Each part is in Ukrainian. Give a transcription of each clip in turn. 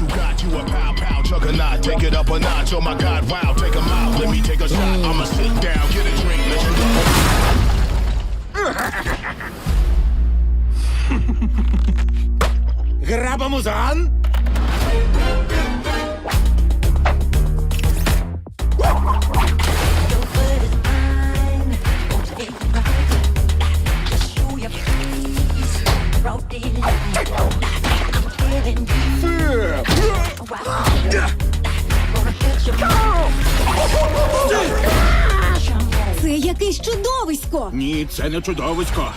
you got, you a pow pow juggernaut. Take it up a notch, oh my god, wow, take a mile. Let me take a shot, I'ma sit down, get a drink, let you go. Grab a muzan? Якесь чудовисько. Ні, це не чудовисько.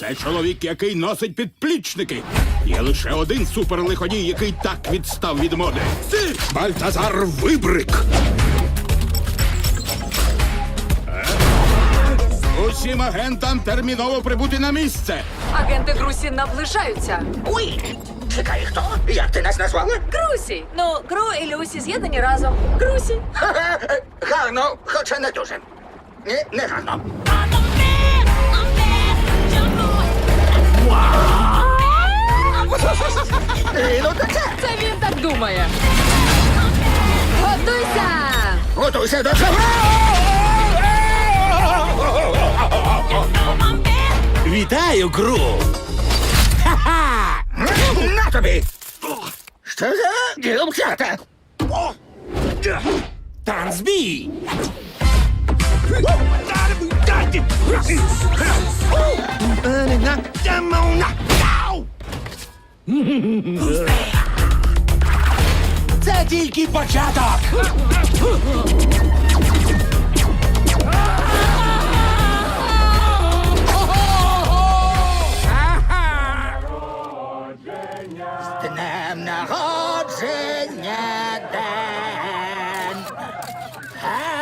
Це чоловік, який носить підплічники. Є лише один суперлиходій, який так відстав від моди. Це Бальтазар Вибрик. Усім агентам терміново прибути на місце. Агенти Грусі наближаються. Уй! Чекай, хто? Як ти нас назвала? Грусі! Ну, Гру і Люсі з'єднані разом. Грусі. Ха-ха, Гарно, хоча не дуже. Ні, не гарно. Ні, Ну, то це. Це він так думає. Готуйся! Готуйся до цього. Вітаю, Гру! На тобі! Що за дівчата? Танцбій! Це тільки початок! З днем народження